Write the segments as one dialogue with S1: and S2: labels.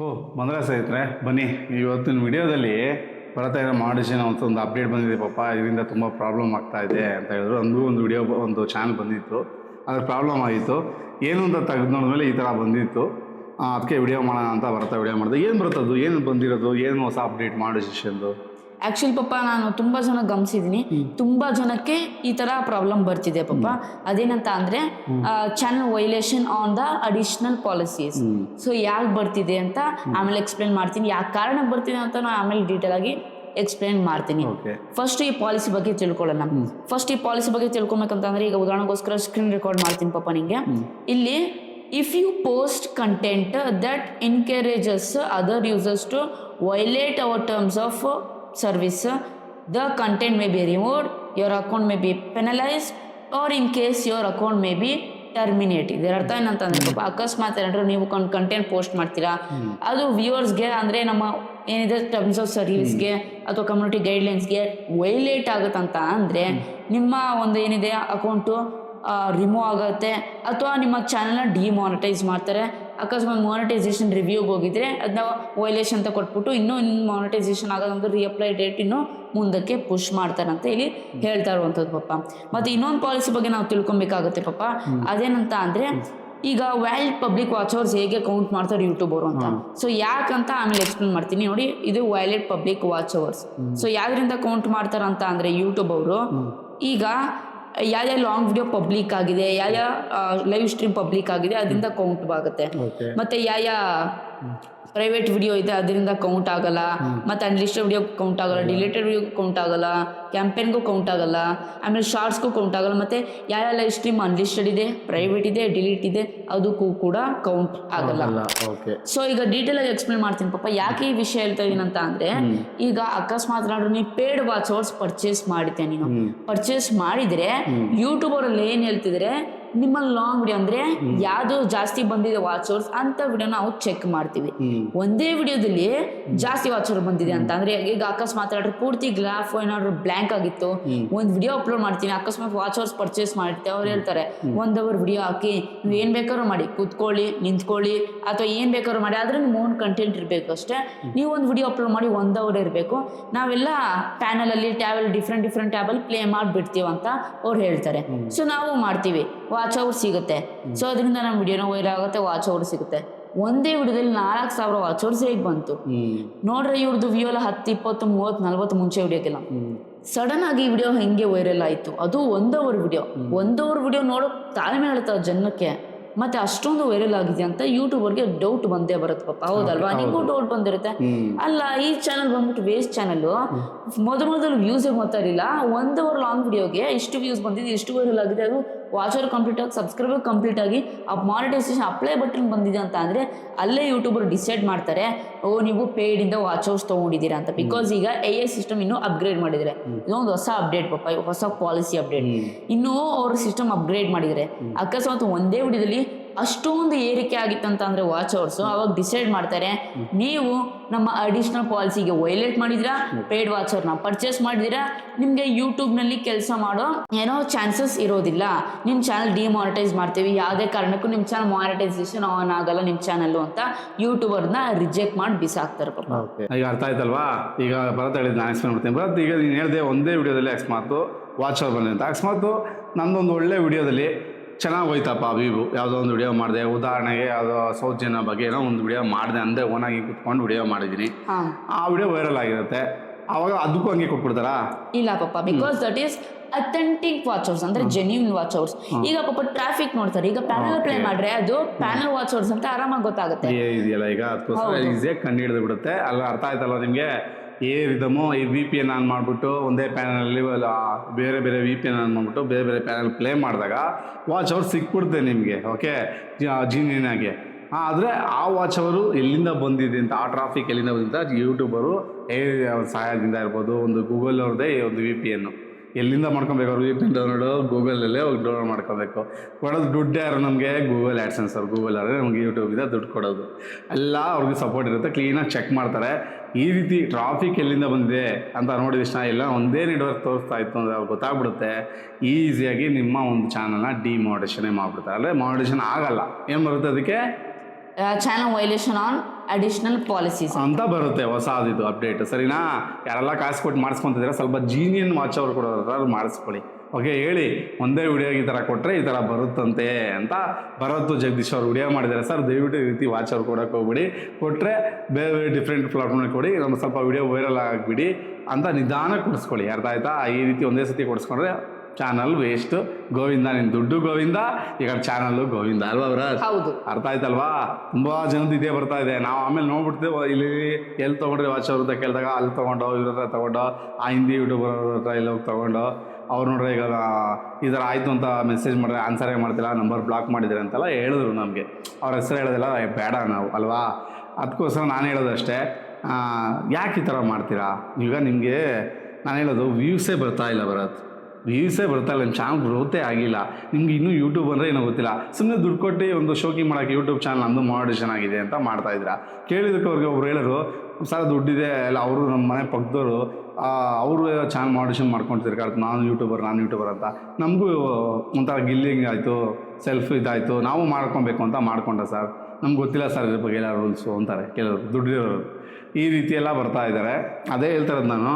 S1: ಓ, ಬಂದ್ರೆ ಸ್ನೇಹಿತರೆ? ಬನ್ನಿ. ಇವತ್ತಿನ ವಿಡಿಯೋದಲ್ಲಿ ಬರ್ತಾ ಇರೋ ಮಾಡಿಷನ್ ಅಂತ ಒಂದು ಅಪ್ಡೇಟ್ ಬಂದಿದೆ ಪಾಪ. ಇದರಿಂದ ತುಂಬ ಪ್ರಾಬ್ಲಮ್ ಆಗ್ತಾ ಇದೆ ಅಂತ ಹೇಳಿದ್ರು. ಅಂದು ಒಂದು ವಿಡಿಯೋ ಒಂದು ಚಾನಲ್ ಬಂದಿತ್ತು. ಅದ್ರ ಪ್ರಾಬ್ಲಮ್ ಆಗಿತ್ತು. ಏನು ಅಂತ ತೆಗೆದು ನೋಡಿದ್ಮೇಲೆ ಈ ಥರ ಬಂದಿತ್ತು. ಅದಕ್ಕೆ ವಿಡಿಯೋ ಮಾಡೋಣ ಅಂತ ಬರ್ತಾ ವಿಡಿಯೋ ಮಾಡಿದೆ. ಏನು ಬರ್ತದ್ದು ಏನು ಬಂದಿರೋದು? ಏನು ಹೊಸ ಅಪ್ಡೇಟ್ ಮಾಡಿಷನ್ದು
S2: ಆಕ್ಚುಲಿ ಪಪ್ಪ ನಾನು ತುಂಬಾ ಜನ ಗಮನಿಸಿದೀನಿ ತುಂಬಾ ಜನಕ್ಕೆ ಈ ತರ ಪ್ರಾಬ್ಲಮ್ ಬರ್ತಿದೆ ಪಪ್ಪ ಅದೇನಂತ ಅಂದ್ರೆ channel violation on the additional policies so ಯಾಕೆ ಬರ್ತಿದೆ ಅಂತ ಆಮೇಲೆ ಎಕ್ಸ್ಪ್ಲೇನ್ ಮಾಡ್ತೀನಿ. ಯಾವ ಕಾರಣಕ್ಕೆ ಬರ್ತಿದೆ ಅಂತ ನಾನು ಆಮೇಲೆ ಡೀಟೇಲ್ ಆಗಿ ಎಕ್ಸ್ಪ್ಲೇನ್ ಮಾಡ್ತೀನಿ. ಫಸ್ಟ್ ಈ ಪಾಲಿಸಿ ಬಗ್ಗೆ ತಿಳ್ಕೊಳ್ಳೋಣ. ಫಸ್ಟ್ ಈ ಪಾಲಿಸಿ ಬಗ್ಗೆ ತಿಳ್ಕೊಬೇಕಂತಂದ್ರೆ ಈಗ ಉದಾಹರಣೆಗೋಸ್ಕರ ಸ್ಕ್ರೀನ್ ರೆಕಾರ್ಡ್ ಮಾಡ್ತೀನಿ ಪಪ್ಪ ನಿಂಗೆ. ಇಲ್ಲಿ if you post content that encourages other users to violate our terms of service the content may be removed, your account may be penalised or in case your account may be terminate ಇದರ ಅರ್ಥ ಏನಂತಂದ್ರೆ ಪಾಪ ಅಕಸ್ಮಾತ್ ಏನಾದ್ರು ನೀವು content post ಮಾಡ್ತೀರಾ ಅದು ವ್ಯೂವರ್ಸ್ಗೆ ಅಂದರೆ ನಮ್ಮ ಏನಿದೆ ಟರ್ಮ್ಸ್ ಆಫ್ ಸರ್ವಿಸ್ಗೆ ಅಥವಾ ಕಮ್ಯುನಿಟಿ ಗೈಡ್ಲೈನ್ಸ್ಗೆ ವೈಲೇಟ್ ಆಗುತ್ತಂತ ಅಂದರೆ ನಿಮ್ಮ ಒಂದು ಏನಿದೆ ಅಕೌಂಟು ರಿಮೂವ್ ಆಗುತ್ತೆ ಅಥವಾ ನಿಮ್ಮ ಚಾನಲ್ನ ಡಿಮಾನಿಟೈಸ್ ಮಾಡ್ತಾರೆ. ಅಕಸ್ಮಾತ್ ಮಾನಿಟೈಸೇಷನ್ ರಿವ್ಯೂಗೆ ಹೋಗಿದ್ರೆ ಅದನ್ನ ವೈಲೇಷನ್ ಅಂತ ಕೊಟ್ಬಿಟ್ಟು ಇನ್ನೂ ಇನ್ನು ಮಾನಿಟೈಸೇಷನ್ ಆಗೋದಂದ್ರೆ ರಿಅಪ್ಲೈ ಡೇಟ್ ಇನ್ನೂ ಮುಂದಕ್ಕೆ ಪುಷ್ ಮಾಡ್ತಾರೆ ಅಂತ ಇಲ್ಲಿ ಹೇಳ್ತಾ ಇರುವಂಥದ್ದು ಪಾಪ. ಮತ್ತು ಇನ್ನೊಂದು ಪಾಲಿಸಿ ಬಗ್ಗೆ ನಾವು ತಿಳ್ಕೊಬೇಕಾಗುತ್ತೆ ಪಾಪ. ಅದೇನಂತ ಅಂದರೆ ಈಗ ವೈಲ್ಡ್ ಪಬ್ಲಿಕ್ ವಾಚ್ ಅವರ್ಸ್ ಹೇಗೆ ಕೌಂಟ್ ಮಾಡ್ತಾರೆ ಯೂಟ್ಯೂಬ್ ಅವರು ಅಂತ. ಸೊ ಯಾಕಂತ ಆಮೇಲೆ ಎಕ್ಸ್ಪ್ಲೇನ್ ಮಾಡ್ತೀನಿ. ನೋಡಿ ಇದು valid public watch hours so ಯಾವ್ದ್ರಿಂದ count ಮಾಡ್ತಾರಂತ ಅಂದ್ರೆ ಯೂಟ್ಯೂಬ್ ಅವರು. ಈಗ ಯಾವ ಲಾಂಗ್ ವಿಡಿಯೋ ಪಬ್ಲಿಕ್ ಆಗಿದೆ ಯಾವ ಲೈವ್ ಸ್ಟ್ರೀಮ್ ಪಬ್ಲಿಕ್ ಆಗಿದೆ ಅದರಿಂದ ಕೌಂಟ್ ಆಗುತ್ತೆ ಮತ್ತೆ ಯಾವ ಪ್ರೈವೇಟ್ ವಿಡಿಯೋ ಇದೆ ಅದರಿಂದ ಕೌಂಟ್ ಆಗಲ್ಲ. ಮತ್ತೆ ಅನ್ಲಿಸ್ಟೆಡ್ ವಿಡಿಯೋ ಕೌಂಟ್ ಆಗಲ್ಲ ಡಿಲೇಟೆಡ್ ವಿಡಿಯೋ ಕೌಂಟ್ ಆಗಲ್ಲ ಕ್ಯಾಂಪೇನ್ಗೂ ಕೌಂಟ್ ಆಗಲ್ಲ ಆಮೇಲೆ ಶಾರ್ಟ್ಸ್ಗೂ ಕೌಂಟ್ ಆಗಲ್ಲ ಮತ್ತೆ ಯಾವ ಲೈವ್ ಸ್ಟ್ರೀಮ್ ಅನ್ಲಿಸ್ಟೆಡ್ ಇದೆ ಪ್ರೈವೇಟ್ ಇದೆ ಡಿಲೀಟ್ ಇದೆ ಅದಕ್ಕೂ ಕೂಡ ಕೌಂಟ್ ಆಗಲ್ಲ. ಸೊ ಈಗ ಡೀಟೇಲ್ ಆಗಿ ಎಕ್ಸ್ಪ್ಲೇನ್ ಮಾಡ್ತೀನಿ ಪಾಪ ಯಾಕೆ ಈ ವಿಷಯ ಹೇಳ್ತಾ ಇದೀನಿ ಅಂತ ಅಂದ್ರೆ ಈಗ ಅಕಸ್ಮಾತ್ ಏನಾದ್ರು ನೀವು ಪೇಡ್ ವಾಚ್ ಅವರ್ಸ್ ಪರ್ಚೇಸ್ ಮಾಡಿದ್ದೆ ನೀನು? ಪರ್ಚೇಸ್ ಮಾಡಿದ್ರೆ ಯೂಟ್ಯೂಬ್ ಅವರಲ್ಲಿ ಏನ್ ಹೇಳ್ತಿದ್ರೆ ನಿಮ್ಮ ಲಾಂಗ್ ವಿಡಿಯೋ ಅಂದ್ರೆ ಯಾವ್ದು ಜಾಸ್ತಿ ಬಂದಿದೆ ವಾಚ್ ಅವರ್ಸ್ ಅಂತ ವಿಡಿಯೋ ನಾವು ಚೆಕ್ ಮಾಡ್ತೀವಿ. ಒಂದೇ ವಿಡಿಯೋದಲ್ಲಿ ಜಾಸ್ತಿ ವಾಚ್ ಅವರ್ ಬಂದಿದೆ ಅಂತ. ಅಂದ್ರೆ ಈಗ ಅಕಸ್ಮಾತ್ ಆದ್ರೆ ಪೂರ್ತಿ ಗ್ರಾಫ್ ಏನಾದ್ರು ಬ್ಲಾಂಕ್ ಆಗಿತ್ತು. ಒಂದ್ ವಿಡಿಯೋ ಅಪ್ಲೋಡ್ ಮಾಡ್ತೀನಿ ಅಕಸ್ಮಾತ್ ವಾಚ್ ಅವರ್ಸ್ ಪರ್ಚೇಸ್ ಮಾಡ್ತೀವಿ ಅವ್ರು ಹೇಳ್ತಾರೆ ಒಂದ್ ಅವರ್ ವಿಡಿಯೋ ಹಾಕಿ ನೀವು ಏನ್ ಬೇಕಾದ್ರು ಮಾಡಿ ಕೂತ್ಕೊಳ್ಳಿ ನಿಂತ್ಕೊಳ್ಳಿ ಅಥವಾ ಏನ್ ಬೇಕಾದ್ರೂ ಮಾಡಿ ಆದ್ರೆ ನಿಮ್ಮ ಓನ್ ಕಂಟೆಂಟ್ ಇರಬೇಕು ಅಷ್ಟೇ. ನೀವು ಒಂದು ವಿಡಿಯೋ ಅಪ್ಲೋಡ್ ಮಾಡಿ ಒಂದ್ ಅವರ್ ಇರಬೇಕು. ನಾವೆಲ್ಲ ಪ್ಯಾನಲ್ ಅಲ್ಲಿ table different different table play ಮಾಡಿಬಿಡ್ತೀವಿ ಅಂತ ಅವ್ರು ಹೇಳ್ತಾರೆ. ಸೊ ನಾವು ಮಾಡ್ತೀವಿ. ವಾಚ್ ಅವರ್ ಸಿಗುತ್ತೆ. ಸೊ ಅದರಿಂದ ನಮ್ಮ ವಿಡಿಯೋನ ವೈರಲ್ ಆಗುತ್ತೆ ವಾಚ್ ಅವರ್ ಸಿಗುತ್ತೆ. ಒಂದೇ ವಿಡಿಯೋದಲ್ಲಿ ನಾಲ್ಕು ಸಾವಿರ ವಾಚ್ ಅವರ್ಸ್ ಹೇಗೆ ಬಂತು. ನೋಡ್ರಿ ಇವ್ರದ್ದು ವ್ಯೂ ಎಲ್ಲ ಹತ್ತು ಇಪ್ಪತ್ತು ಮೂವತ್ತು ನಲ್ವತ್ತು ಮುಂಚೆ ವಿಡಿಯೋಕ್ಕೆಲ್ಲ ಸಡನ್ ಆಗಿ ಈ ವಿಡಿಯೋ ಹೆಂಗೆ ವೈರಲ್ ಆಯಿತು. ಅದು ಒಂದ್ ಅವರ್ ವಿಡಿಯೋ ಒಂದ್ ಅವರ್ ವಿಡಿಯೋ ನೋಡೋ ತಾಳ್ಮೆ ಹೇಳ್ತಾವ ಜನಕ್ಕೆ ಮತ್ತೆ ಅಷ್ಟೊಂದು ವೈರಲ್ ಆಗಿದೆ ಅಂತ ಯೂಟ್ಯೂಬರ್ಗೆ ಡೌಟ್ ಬಂದೇ ಬರುತ್ತೆ ಪಾಪ. ಹೌದಲ್ವಾ? ನಿಮಗೂ ಡೌಟ್ ಬಂದಿರುತ್ತೆ. ಅಲ್ಲ ಈ ಚಾನಲ್ ಬಂದ್ಬಿಟ್ಟು ವೇಸ್ಟ್ ಚಾನಲ್ ಮೊದಲು ಮೊದಲು ವ್ಯೂಸೇ ಗೊತ್ತಾಗಿಲ್ಲ ಒಂದ್ ಅವರ್ ಲಾಂಗ್ ವಿಡಿಯೋಗೆ ಇಷ್ಟು ವ್ಯೂಸ್ ಬಂದಿದೆ ಇಷ್ಟು ವೈರಲ್ ಆಗಿದೆ ಅದು ವಾಚರ್ ಕಂಪ್ಲೀಟ್ ಆಗಿ ಸಬ್ಸ್ಕ್ರೈಬರ್ ಕಂಪ್ಲೀಟ್ ಆಗಿ ಆ ಮಾನಿಟೈಸೇಷನ್ ಅಪ್ಲೈ ಬಟನ್ ಬಂದಿದೆ ಅಂತ ಅಂದರೆ ಅಲ್ಲೇ ಯೂಟ್ಯೂಬರ್ ಡಿಸೈಡ್ ಮಾಡ್ತಾರೆ ಓ ನೀವು ಪೇಡ್ ಇಂದ ವಾಚ್ ಹೌಸ್ ತೊಗೊಂಡಿದ್ದೀರಾ ಅಂತ. ಬಿಕಾಸ್ ಈಗ ಎ ಐ ಸಿಸ್ಟಮ್ ಇನ್ನೂ ಅಪ್ಗ್ರೇಡ್ ಮಾಡಿದರೆ ಇದೊಂದು ಹೊಸ ಅಪ್ಡೇಟ್ ಪಪ್ಪ ಹೊಸ ಪಾಲಿಸಿ ಅಪ್ಡೇಟ್ ಇನ್ನೂ ಅವ್ರ ಸಿಸ್ಟಮ್ ಅಪ್ಗ್ರೇಡ್ ಮಾಡಿದರೆ ಅಕಸ್ಮಾತ್ ಒಂದೇ ವಿಡಿಯೋದಲ್ಲಿ ಅಷ್ಟೊಂದು ಏರಿಕೆ ಆಗಿತ್ತಂತ ಅಂದರೆ ವಾಚ್ ಅವರ್ಸು ಅವಾಗ ಡಿಸೈಡ್ ಮಾಡ್ತಾರೆ, ನೀವು ನಮ್ಮ ಅಡಿಷನಲ್ ಪಾಲಿಸಿಗೆ ವೈಲೇಟ್ ಮಾಡಿದಿರಾ ಪೇಡ್ ವಾಚರ್ನ ಪರ್ಚೇಸ್ ಮಾಡಿದಿರಾ ನಿಮಗೆ ಯೂಟ್ಯೂಬ್ನಲ್ಲಿ ಕೆಲಸ ಮಾಡೋ ಏನೋ ಚಾನ್ಸಸ್ ಇರೋದಿಲ್ಲ. ನಿಮ್ಮ ಚಾನಲ್ ಡಿಮಾನಿಟೈಸ್ ಮಾಡ್ತೀವಿ. ಯಾವುದೇ ಕಾರಣಕ್ಕೂ ನಿಮ್ಮ ಚಾನಲ್ ಮಾನಿಟೈಸೇಷನ್ ಆನ್ ಆಗಲ್ಲ ನಿಮ್ಮ ಚಾನಲ್ಲು ಅಂತ ಯೂಟ್ಯೂಬರ್ನ ರಿಜೆಕ್ಟ್ ಮಾಡಿ ಬಿಸಾಕ್ತಾರೆ
S1: ಈಗ ಅರ್ಥ ಆಯ್ತಲ್ವಾ? ಈಗ ಭರತ್ ಹೇಳಿದ್ ನಾನು ಎಕ್ಸ್ಪ್ಲೇನ್ ಮಾಡ್ತೀನಿ. ಭರತ್, ಈಗ ನೀನು ಹೇಳಿದೆ ಒಂದೇ ವಿಡಿಯೋದಲ್ಲಿ ಅಕಸ್ಮಾತ್ ವಾಚ್ ಅವರ್ ಬಂದಿದೆ ಅಕಸ್ಮಾತು ನಂದೊಂದು ಒಳ್ಳೆ ವಿಡಿಯೋದಲ್ಲಿ ಚೆನ್ನಾಗಿ ಹೋಯ್ತಪ್ಪ ವ್ಯೂ ಯಾವುದೋ ಒಂದು ವಿಡಿಯೋ ಮಾಡಿದೆ. ಉದಾಹರಣೆಗೆ ಯಾವುದೋ ಸೌತ್ ಜನ ಬಗ್ಗೆ ಏನೋ ಒಂದು ವಿಡಿಯೋ ಮಾಡಿದೆ ಅಂದರೆ ಓನಾಗಿ ಕುತ್ಕೊಂಡು ವಿಡಿಯೋ ಮಾಡಿದ್ದೀನಿ. ಆ ವಿಡಿಯೋ ವೈರಲ್ ಆಗಿರುತ್ತೆ. ಅವಾಗ ಅದಕ್ಕೂ ಹಂಗೆ ಕೊಟ್ಬಿಡ್ತಾರಾ?
S2: ಇಲ್ಲ ಪಾಪ because that is authentic watch hours ಅಂದ್ರೆ ಜೆನ್ಯೂನ್ ವಾಚ್ ಅವರ್ಸ್ ಈಗ ಪಾಪ ಟ್ರಾಫಿಕ್ ನೋಡ್ತಾರೆ. ಈಗ ಪ್ಯಾನಲ್ ಪ್ಲೇ ಮಾಡ್ರೆ ಅದು ಪ್ಯಾನಲ್ ವಾಚ್ ಅವರ್ಸ್ ಅಂತ ಆರಾಮಾಗಿ ಗೊತ್ತಾಗುತ್ತೆ.
S1: ಇದೆಯಲ್ಲ ಈಗ ಅದಕ್ಕೋಸ್ಕರ ಈಸಿಯಾಗಿ ಕಂಡು ಹಿಡಿದು ಬಿಡುತ್ತೆ. ಅಲ್ಲ ಅರ್ಥ ಆಯ್ತಲ್ಲ ನಿಮಗೆ? ಏ ವಿಧಮೋ ಈ ವಿ ಪಿ ಎನ್ ಆನ್ ಮಾಡಿಬಿಟ್ಟು ಒಂದೇ ಪ್ಯಾನಲಲ್ಲಿ ಬೇರೆ ಬೇರೆ ವಿ ಪಿ ಎನ್ ಆನ್ ಮಾಡಿಬಿಟ್ಟು ಬೇರೆ ಬೇರೆ ಪ್ಯಾನಲ್ ಪ್ಲೇ ಮಾಡಿದಾಗ ವಾಚ್ ಅವರು ಸಿಕ್ಬಿಡುತ್ತೆ ನಿಮಗೆ ಓಕೆ ಜೀನಿನಾಗೆ ಆದರೆ ಆ ವಾಚ್ ಅವರು ಎಲ್ಲಿಂದ ಬಂದಿದೆ ಅಂತ, ಆ ಟ್ರಾಫಿಕ್ ಎಲ್ಲಿಂದ ಬಂದಿದ್ದ ಯೂಟ್ಯೂಬರು ಏ ಸಹಾಯದಿಂದ ಇರ್ಬೋದು, ಒಂದು ಗೂಗಲ್ ಅವ್ರದ್ದೇ ಒಂದು ವಿ ಪಿ ಎನ್ನು ಎಲ್ಲಿಂದ ಮಾಡ್ಕೊಬೇಕು ಅವ್ರು ವಿ ಪಿ ಎನ್ ಡೌನ್ಲೋಡ್ ಗೂಗಲಲ್ಲೇ ಹೋಗಿ ಡೌನ್ಲೋಡ್ ಮಾಡ್ಕೋಬೇಕು. ಕೊಡೋದು ದುಡ್ಡು ಯಾರು ನಮಗೆ? ಗೂಗಲ್ ಆ್ಯಡ್ಸೆನ್ಸ್ ಅವ್ರು. ಗೂಗಲ್ ಅವರೇ ನಮಗೆ ಯೂಟ್ಯೂಬಿಂದ ದುಡ್ಡು ಕೊಡೋದು. ಎಲ್ಲ ಅವ್ರಿಗೆ ಸಪೋರ್ಟ್ ಇರುತ್ತೆ ಕ್ಲೀನಾಗಿ ಚೆಕ್ ಮಾಡ್ತಾರೆ. ಈ ರೀತಿ ಟ್ರಾಫಿಕ್ ಎಲ್ಲಿಂದ ಬಂದಿದೆ ಅಂತ ನೋಡಿದ ತಕ್ಷಣ ಎಲ್ಲ ಒಂದೇ ನೆಟ್ವರ್ಕ್ ತೋರಿಸ್ತಾ ಇತ್ತು ಅಂದರೆ ಅವ್ರು ಗೊತ್ತಾಗ್ಬಿಡುತ್ತೆ. ಈಸಿಯಾಗಿ ನಿಮ್ಮ ಒಂದು ಚಾನಲ್ನ ಡಿಮೋಡೇಷನೇ ಮಾಡಿಬಿಡ್ತಾರೆ ಅಂದರೆ ಮಾಡೇಷನ್ ಆಗಲ್ಲ. ಏನು ಬರುತ್ತೆ ಅದಕ್ಕೆ?
S2: Channel violation on additional policies
S1: ಅಂತ ಬರುತ್ತೆ ಹೊಸದಿದು ಅಪ್ಡೇಟ್ ಸರಿನಾ? ಯಾರೆಲ್ಲ ಕಾಸು ಕೊಟ್ಟು ಮಾಡಿಸ್ಕೊಂತಿದ್ರೆ ಸ್ವಲ್ಪ ಜೀನಿಯನ್ ವಾಚ್ ಅವ್ರು ಕೊಡೋದ್ರ ಮಾಡಿಸ್ಕೊಳ್ಳಿ. ಓಕೆ ಹೇಳಿ. ಒಂದೇ ವಿಡಿಯೋ ಈ ಥರ ಕೊಟ್ಟರೆ ಈ ಥರ ಬರುತ್ತಂತೆ ಅಂತ ಭರತ್ ಜಗದೀಶ್ ಅವರು ವಿಡಿಯೋ ಮಾಡಿದ್ದಾರೆ. ಸರ್ ದಯವಿಟ್ಟು ಈ ರೀತಿ ವಾಚ್ ಅವ್ರು ಕೊಡೋಕೆ ಹೋಗ್ಬಿಡಿ. ಕೊಟ್ಟರೆ ಬೇರೆ ಬೇರೆ ಡಿಫ್ರೆಂಟ್ ಪ್ಲಾಟ್ಫಾರ್ಮ್ ಕೊಡಿ. ನಮ್ಮ ಸ್ವಲ್ಪ ವಿಡಿಯೋ ವೈರಲ್ ಆಗಿಬಿಡಿ ಅಂತ ನಿಧಾನ ಕೊಡಿಸ್ಕೊಳ್ಳಿ. ಅರ್ಥ ಆಯ್ತಾ? ಈ ರೀತಿ ಒಂದೇ ಸತಿ ಕೊಡಿಸ್ಕೊಂಡ್ರೆ ಚಾನಲ್ ವೇಸ್ಟ್ ಗೋವಿಂದ ನಿನ್ನ ದುಡ್ಡು ಗೋವಿಂದ ಈಗ ಚಾನಲ್ಲು ಗೋವಿಂದ ಅಲ್ವಾ ಭರತ್
S2: ಹೌದು.
S1: ಅರ್ಥ ಆಯ್ತಲ್ವಾ? ತುಂಬ ಜನದ ಇದೇ ಬರ್ತಾ ಇದೆ. ನಾವು ಆಮೇಲೆ ನೋಡ್ಬಿಡ್ತೇವೆ ಇಲ್ಲಿ ಎಲ್ಲಿ ತಗೊಂಡ್ರೆ ವಾಚ್ ಅವ್ರ ಕೇಳಿದಾಗ ಅಲ್ಲಿ ತೊಗೊಂಡು ಇವ್ರ ಹತ್ರ ತೊಗೊಂಡು ಆ ಹಿಂದಿ ಯೂಟ್ಯೂಬರ್ ಹತ್ರ ಇಲ್ಲಿ ಹೋಗಿ ತೊಗೊಂಡು ಅವ್ರು ನೋಡ್ರೆ ಈಗ ಈ ಥರ ಆಯಿತು ಅಂತ ಮೆಸೇಜ್ ಮಾಡಿದ್ರೆ ಆನ್ಸರೇ ಮಾಡ್ತಿಲ್ಲ ನಂಬರ್ ಬ್ಲಾಕ್ ಮಾಡಿದ್ರೆ ಅಂತೆಲ್ಲ ಹೇಳಿದ್ರು ನಮಗೆ. ಅವ್ರ ಹೆಸರು ಹೇಳೋದಿಲ್ಲ ಬೇಡ ನಾವು, ಅಲ್ವಾ? ಅದಕ್ಕೋಸ್ಕರ ನಾನು ಹೇಳೋದಷ್ಟೇ ಯಾಕೆ ಈ ಥರ ಮಾಡ್ತೀರಾ? ಈಗ ನಿಮಗೆ ನಾನು ಹೇಳೋದು ವ್ಯೂಸೇ ಬರ್ತಾ ಇಲ್ಲ ಭರತ್. ವ್ಯೂಸೇ ಬರ್ತಾ ಇಲ್ಲ ನಿಮ್ಮ ಚಾನಲ್ ಗ್ರೋತೇ ಆಗಿಲ್ಲ. ನಿಮ್ಗೆ ಇನ್ನೂ ಯೂಟ್ಯೂಬ್ ಅಂದರೆ ಏನೋ ಗೊತ್ತಿಲ್ಲ. ಸುಮ್ಮನೆ ದುಡ್ಡು ಕೊಟ್ಟು ಒಂದು ಶೋಕಿಂಗ್ ಮಾಡೋಕ್ಕೆ ಯೂಟ್ಯೂಬ್ ಚಾನಲ್ ನಮ್ಮದು ಮಾಡೇಷನ್ ಆಗಿದೆ ಅಂತ ಮಾಡ್ತಾ ಇದ್ದೀರಾ. ಕೇಳಿದಕ್ಕೆ ಅವ್ರಿಗೆ ಒಬ್ರು ಹೇಳಿದ್ರು ಸರ್ ದುಡ್ಡಿದೆ, ಎಲ್ಲ ಅವರು ನಮ್ಮ ಮನೆ ಪಕ್ಕದವರು ಅವರು ಚಾನಲ್ ಮಾಡೇಷನ್ ಮಾಡ್ಕೊಂಡು ತಿರ್ಗಾಡ್ತು ನಾನು ಯೂಟ್ಯೂಬರ್ ನಾನು ಯೂಟ್ಯೂಬರ್ ಅಂತ. ನಮಗೂ ಒಂಥರ ಗಿಲ್ಲಿಂಗ್ ಆಯಿತು ಸೆಲ್ಫ್ ಇದಾಯಿತು, ನಾವು ಮಾಡ್ಕೊಬೇಕು ಅಂತ ಮಾಡ್ಕೊಂಡೆ ಸರ್ ನಮ್ಗೆ ಗೊತ್ತಿಲ್ಲ ಸರ್ ಇದ್ರ ಬಗ್ಗೆ ಎಲ್ಲ ರೂಲ್ಸು ಅಂತಾರೆ ಕೆಲವರು ದುಡ್ಡಿರೋರು ಈ ರೀತಿ ಎಲ್ಲ ಬರ್ತಾ ಇದ್ದಾರೆ ಅದೇ ಹೇಳ್ತಾರದು ನಾನು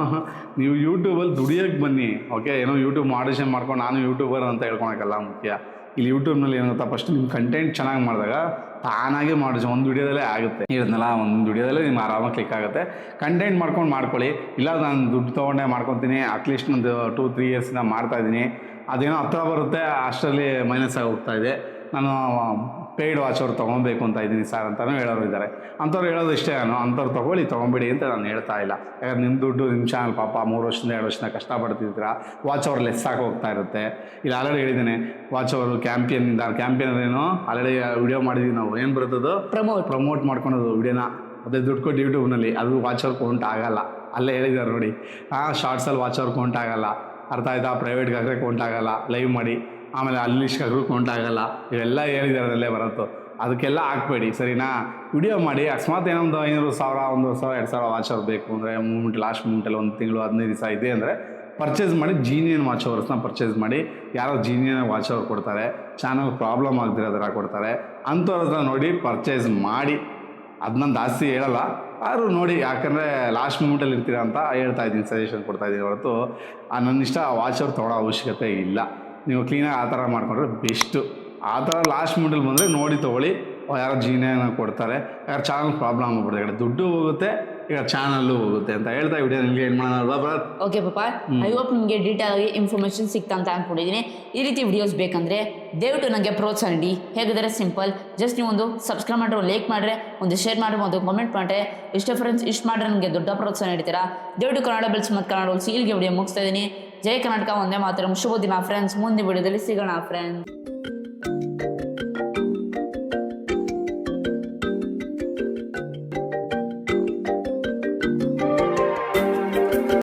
S1: ನೀವು ಯೂಟ್ಯೂಬಲ್ಲಿ ದುಡಿಯೋಕ್ಕೆ ಬನ್ನಿ ಓಕೆ ಏನೋ ಯೂಟ್ಯೂಬ್ ಮಾಡಿಷನ್ ಮಾಡ್ಕೊಂಡು ನಾನು ಯೂಟ್ಯೂಬರ್ ಅಂತ ಹೇಳ್ಕೊಳಕ್ಕೆಲ್ಲ ಮುಖ್ಯ. ಇಲ್ಲಿ ಯೂಟ್ಯೂಬ್ನಲ್ಲಿ ಏನಂತ ಫಸ್ಟ್ ನಿಮ್ಮ ಕಂಟೆಂಟ್ ಚೆನ್ನಾಗಿ ಮಾಡಿದಾಗ ತಾನಾಗೆ ಮಾಡಿಸಿ ಒಂದು ವಿಡಿಯೋದಲ್ಲೇ ಆಗುತ್ತೆ. ಹೇಳಿದ್ನಲ್ಲ ಒಂದು ವಿಡಿಯೋದಲ್ಲೇ ನಿಮ್ಗೆ ಆರಾಮಾಗಿ ಕ್ಲಿಕ್ ಆಗುತ್ತೆ. ಕಂಟೆಂಟ್ ಮಾಡ್ಕೊಂಡು ಮಾಡ್ಕೊಳ್ಳಿ. ಇಲ್ಲ, ನಾನು ದುಡ್ಡು ತೊಗೊಂಡೇ ಮಾಡ್ಕೊತೀನಿ. ಅಟ್ಲೀಸ್ಟ್ ಒಂದು ಟೂ ತ್ರೀ ಇಯರ್ಸಿಂದ ಮಾಡ್ತಾಯಿದ್ದೀನಿ ಅದೇನೋ ಹತ್ರ ಬರುತ್ತೆ, ಅಷ್ಟರಲ್ಲಿ ಮೈನಸ್ ಆಗಿ ಹೋಗ್ತಾ ಇದೆ. ನಾನು ಪೇಯ್ಡ್ ವಾಚ್ ಅವ್ರು ತೊಗೊಬೇಕು ಅಂತ ಇದ್ದೀನಿ ಸರ್ ಅಂತಲೂ ಹೇಳೋರು ಇದ್ದಾರೆ. ಅಂಥವ್ರು ಹೇಳೋದು ಇಷ್ಟೇ ನಾನು ಅಂಥವ್ರು ತೊಗೊಳ್ಳಿ ತೊಗೊಂಬಿಡಿ ಅಂತ ನಾನು ಹೇಳ್ತಾ ಇಲ್ಲ. ಯಾಕಂದ್ರೆ ನಿಮ್ಮ ದುಡ್ಡು ನಿಮ್ಮ ಚಾನಲ್ ಪಾಪ ಮೂರು ವರ್ಷದಿಂದ ಎರಡು ವರ್ಷದಿಂದ ಕಷ್ಟಪಡ್ತಿದ್ದೀರಾ ವಾಚ್ ಅವ್ರು ಲೆಸ್ ಆಗಿ ಹೋಗ್ತಾ ಇರುತ್ತೆ. ಇಲ್ಲಿ ಆಲ್ರೆಡಿ ಹೇಳಿದ್ದೇನೆ ವಾಚ್ ಅವರು ಕ್ಯಾಂಪಿಯನ್ನಿಂದ ಕ್ಯಾಂಪಿಯನ್ ಏನು? ಆಲ್ರೆಡಿ ವಿಡಿಯೋ ಮಾಡಿದ್ವಿ ನಾವು. ಏನು ಬರ್ತದೋ
S2: ಪ್ರಮೋಟ್
S1: ಪ್ರಮೋಟ್ ಮಾಡ್ಕೊಳೋದು ವಿಡಿಯೋನ ಅದೇ ದುಡ್ಡು ಕೊಟ್ಟು ಯೂಟ್ಯೂಬ್ನಲ್ಲಿ ಅದು ವಾಚ್ ಅವ್ರ ಕೌಂಟ್ ಆಗಲ್ಲ. ಅಲ್ಲೇ ಹೇಳಿದ್ದಾರೆ ನೋಡಿ. ಹಾಂ ಶಾರ್ಟ್ಸಲ್ಲಿ ವಾಚ್ ಅವ್ರ ಕೌಂಟ್ ಆಗಲ್ಲ. ಅರ್ಥ ಆಯ್ತಾ? ಪ್ರೈವೇಟ್ಗೆ ಹಾಕಿದ್ರೆ ಕೌಂಟ್ ಆಗಲ್ಲ. ಲೈವ್ ಮಾಡಿ. ಆಮೇಲೆ ಅಲ್ಲಿ ಶಗರು ಕೌಂಟ್ ಆಗಲ್ಲ ಇವೆಲ್ಲ ಹೇಳಿದ್ದಾರೆ ಅದರಲ್ಲೇ ಬರುತ್ತೋ. ಅದಕ್ಕೆಲ್ಲ ಹಾಕ್ಬೇಡಿ, ಸರಿನಾ? ವಿಡಿಯೋ ಮಾಡಿ, ಅಕಸ್ಮಾತ್ ಏನೋ ಒಂದು ಐನೂರು ಸಾವಿರ ಒಂದು ಸಾವಿರ, ಎರಡು ಸಾವಿರ ವಾಚ್ ಅವ್ರು ಬೇಕು ಅಂದರೆ, ಮೂಮೆಂಟ್ ಲಾಸ್ಟ್ ಮೂಮೆಂಟಲ್ಲಿ ಒಂದು ತಿಂಗಳು, ಹದಿನೈದು ದಿವಸ ಇದೆ ಅಂದರೆ ಪರ್ಚೇಸ್ ಮಾಡಿ ಜೀನಿಯನ್ ವಾಚ್ ಅವರ್ಸ್ನ ಪರ್ಚೇಸ್ ಮಾಡಿ, ಯಾರೋ ಜೀನಿಯನ್ ವಾಚ್ ಅವರ್ ಕೊಡ್ತಾರೆ ಚಾನಲ್ ಪ್ರಾಬ್ಲಮ್ ಆಗದಿರೋದ್ರ ಕೊಡ್ತಾರೆ, ಅಂಥವ್ರ ನೋಡಿ ಪರ್ಚೇಸ್ ಮಾಡಿ. ಅದನ್ನ ಜಾಸ್ತಿ ಹೇಳಲ್ಲ. ಆದರೂ ನೋಡಿ, ಯಾಕಂದರೆ ಲಾಸ್ಟ್ ಮೂಮೆಂಟಲ್ಲಿ ಇರ್ತೀರ ಅಂತ ಹೇಳ್ತಾ ಇದ್ದೀನಿ ಸಜೆಷನ್ ಕೊಡ್ತಾ ಇದ್ದೀನಿ ಹೊರತು. ನನ್ನ ಇಷ್ಟ ಆ ವಾಚ್ ಅವ್ರು ತೊಗೊಳ್ಳೋ ಅವಶ್ಯಕತೆ ಇಲ್ಲ. ನೀವು ಕ್ಲೀನಾಗಿ ಆ ಥರ ಮಾಡಿಕೊಂಡ್ರೆ ಬೆಸ್ಟು ಆ ಥರ ಲಾಸ್ಟ್ ಮಿನಿಟಲ್ಲಿ ಬಂದರೆ ನೋಡಿ ತೊಗೊಳ್ಳಿ. ಯಾರೋ ಜೀನಿಯನ್ನ ಕೊಡ್ತಾರೆ. ಯಾರು ಚಾನಲ್ ಪ್ರಾಬ್ಲಮ್ ಆಗ್ಬಿಡ್ತಾರೆ ದುಡ್ಡು ಹೋಗುತ್ತೆ. ಈಗ ಹೋಗುತ್ತೆ ಅಂತ ಹೇಳ್ತಾ ವಿಡಿಯೋ ನಿಮಗೆ ಏನು ಮಾಡೋಣ?
S2: ಓಕೆ ಪಾಪ ಐ ಹೋಪ್ ನಿಮಗೆ ಡೀಟೇಲ್ ಆಗಿ ಇನ್ಫಾರ್ಮೇಷನ್ ಸಿಗ್ತಾ ಅಂತ ಅನ್ಕೊಂಡಿದ್ದೀನಿ ಈ ರೀತಿ ವಿಡಿಯೋಸ್ ಬೇಕಂದ್ರೆ ದಯವಿಟ್ಟು ನನಗೆ ಪ್ರೋತ್ಸಾಹ ನೀಡಿ ಹೇಗಿದ್ರೆ ಸಿಂಪಲ್ ಜಸ್ಟ್ ನೀವು ಒಂದು ಸಬ್ಸ್ಕ್ರೈಬ್ ಮಾಡ್ರೆ ಒಂದು ಲೈಕ್ ಮಾಡ್ರೆ ಒಂದು ಶೇರ್ ಮಾಡಿ ಒಂದು ಕಾಮೆಂಟ್ ಮಾಡ್ರೆ. ಇಷ್ಟೇ ಫ್ರೆಂಡ್ಸ್ ಇಷ್ಟು ಮಾಡ್ರೆ ನನಗೆ ದೊಡ್ಡ ಪ್ರೋತ್ಸಾಹ ನೀಡ್ತೀರಾ? ದಯವಿಟ್ಟು ಕನ್ನಡ ಬೆಲ್ಸ್ ಮತ್ತು ಕನ್ನಡ ಉಳಿಸಿ ಇಲ್ಲಿಗೆ ವಿಡಿಯೋ ಮುಗಿಸ್ತಾ ಇದ್ದೀನಿ ಜೈ ಕರ್ನಾಟಕ ಒಂದೇ ಮಾತ್ರ. ಶುಭ ದಿನ ಫ್ರೆಂಡ್ಸ್ ಮುಂದಿನ ವಿಡಿಯೋದಲ್ಲಿ ಸಿಗೋಣ ಫ್ರೆಂಡ್ಸ್